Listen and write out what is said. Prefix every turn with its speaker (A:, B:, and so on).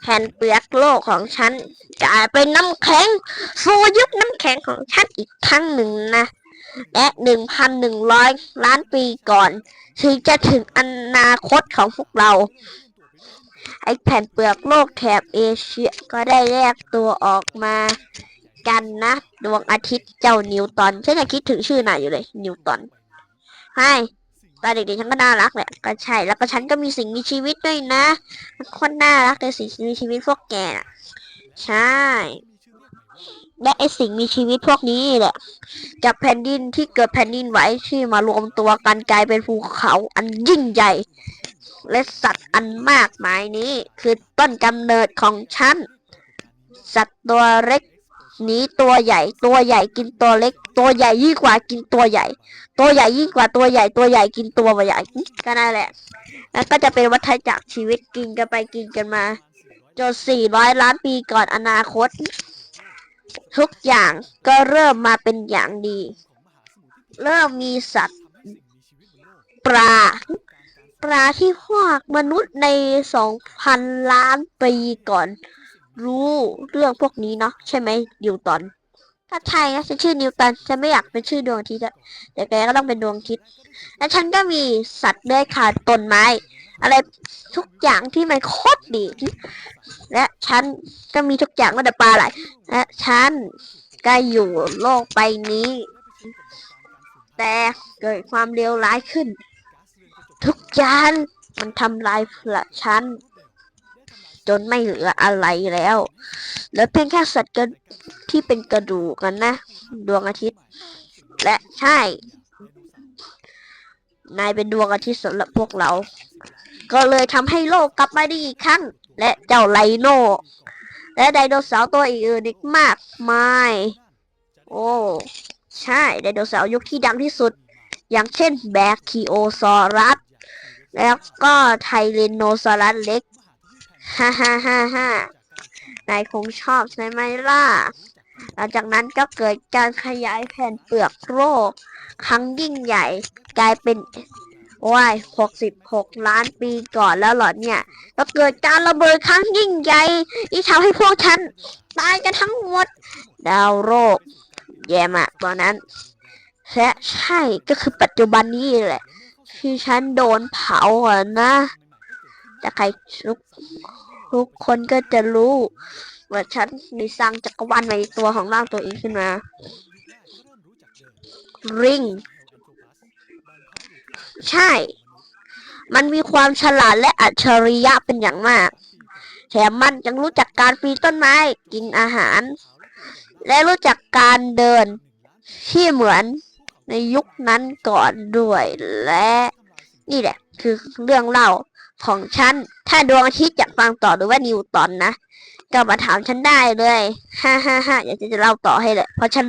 A: แผ่นเปลือกโลกของฉันกลายเป็นน้ำแข็งสู่ยุคน้ำแข็งของฉันอีกครั้งหนึ่งนะ และหนึ่งพันหนึ่งร้อยล้านปีก่อนถึงจะถึงอนาคตของพวกเรา ไอแผ่นเปลือกโลกแถบเอเชียก็ได้แยกตัวออกมากันนะ ดวงอาทิตย์เจ้านิวตันฉันยังคิดถึงชื่อนายอยู่เลย นิวตันใช่ ตอนเด็กๆฉันก็น่ารักแหละก็ใช่ แล้วก็ฉันก็มีสิ่งมีชีวิตด้วยนะมันโคนน่ารักเลยสิ่งมีชีวิตพวกแกน่ะใช่และไอสิ่งมีชีวิตพวกนี้แหละจากแผ่นดินที่เกิดแผ่นดินไหวที่มารวมตัวกันกลายเป็นภูเขาอันยิ่งใหญ่ และสัตว์อันมากมายนี้ คือต้นกำเนิดของฉัน สัตว์ตัวเล็ก นีตัวใหญ่ ตัวใหญ่กินตัวเล็ก ตัวใหญ่ยิ่งกว่ากินตัวใหญ่ ตัวใหญ่ยิ่งกว่าตัวใหญ่ ตัวใหญ่กินตัวใหญ่ก็นั่นแหละแล้วก็จะเป็นวัฏจักรชีวิตกินกันไปกินกันมาจนสี่ร้อยล้านปีก่อนอนาคต ทุกอย่างก็เริ่มมาเป็นอย่างดี เริ่มมีสัตว์ ปลาปลาที่พวกมนุษย์ในสองพันล้านปีก่อน รู้เรื่องพวกนี้เนาะใช่ไหมนิวตันถ้าใช่นะฉันชื่อนิวตันฉันไม่อยากเป็นชื่อดวงอาทิตย์แต่แกก็ต้องเป็นดวงอาทิตย์และฉันก็มีสัตว์เลื้อยคลานต้นไม้ อะไรทุกอย่างที่มันโคตรดี และฉันก็มีทุกอย่างตั้งแต่ปลาไหลและฉันก็อยู่โลกใบนี้ แต่เกิดความเลวร้ายขึ้น ทุกอย่างมันทำลายละฉัน จนไม่เหลืออะไรแล้วเหลือเพียงแค่สัตว์กระที่เป็นกระดูกกันนะ ดวงอาทิตย์ และใช่ นายเป็นดวงอาทิตย์สำหรับพวกเรา ก็เลยทำให้โลกกลับมาดีอีกครั้ง และเจ้าไลโนและไดโนเสาร์ตัวอื่นอีกมากมายโอ้ใช่ไดโนเสาร์ยุคที่ดังที่สุด อย่างเช่นแบคคิโอซอรัส แล้วก็ไทเรโนซอรัสเล็ก ฮ่าฮ่าฮ่าฮ่านายคงชอบใช่ไหมล่ะ หลังจากนั้นก็เกิดการขยายแผ่นเปลือกโลกครั้งยิ่งใหญ่กลายเป็นว้ายหกสิบหกล้านปีก่อนแล้วเหรอเนี่ยก็เกิดการระเบิดครั้งยิ่งใหญ่ที่ทำให้พวกฉันตายกันทั้งหมด ดาวโลกแย่มากตอนนั้นและใช่ก็คือปัจจุบันนี้แหละ ที่ฉันโดนเผาอะนะ แต่ใครทุกทุกคนก็จะรู้ว่าฉันได้สร้างจักรวาลในตัวของร่างตัวเองขึ้นมา ริง ใช่ มันมีความฉลาดและอัจฉริยะเป็นอย่างมาก แถมมันยังรู้จักการปีนต้นไม้ กินอาหาร และรู้จักการเดินที่เหมือนในยุคนั้นก่อนด้วยและ นี่แหละ คือเรื่องเล่า ของฉัน ถ้าดวงอาทิตย์อยากฟังต่อหรือว่านิวตอนนะ ก็มาถามฉันได้เลย ฮ่าฮ่าฮ่าอยากจะเล่าต่อให้เลย เพราะฉัน